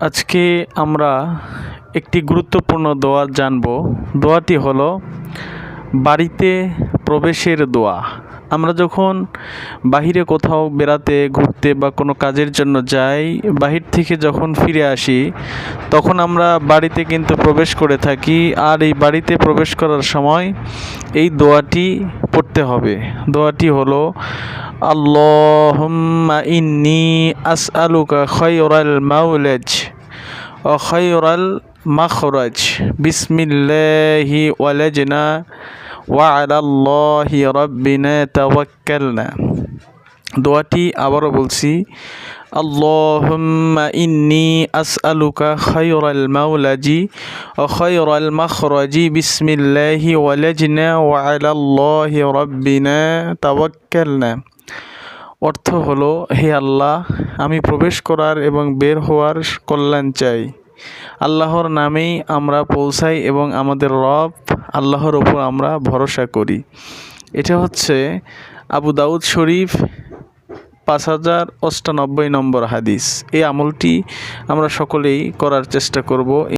আজকে আমরা একটি গুরুত্বপূর্ণ দোয়া জানব। দোয়াটি হলো বাড়িতে প্রবেশের দোয়া। আমরা যখন বাহিরে কোথাও বেড়াতে, ঘুরতে বা কোনো কাজের জন্য যাই, বাহির থেকে যখন ফিরে আসি, তখন আমরা বাড়িতে কিন্তু প্রবেশ করে থাকি আর এই বাড়িতে প্রবেশ করার সময় এই দোয়াটি পড়তে হবে। দোয়াটি হলো, আল্লাহুম্মা ইন্নি আসআলুকা খৈরাল মাউলাজ ও খৈরাল মাখরাজ। বিসমিল্লাহি ওয়ালাজনা وعلى الله ربنا توكلنا দোয়াটি আবারও বলছি اللهم إني أسألك خير المولج وخير المخرج بسم الله ولجنا وعلى الله ربنا توكلنا অর্থ হলো হে আল্লাহ আমি প্রবেশ করার এবং বের হওয়ার কল্যাণ চাই আল্লাহর নামেই আমরা পৌঁছাই এবং আমাদের রব আল্লাহর ওপর আমরা ভরসা করি। এটা হচ্ছে আবু দাউদ শরীফ, পাঁচ হাজার অষ্টানব্বই নম্বর হাদিস। এই আমলটি আমরা সকলেই করার চেষ্টা করব।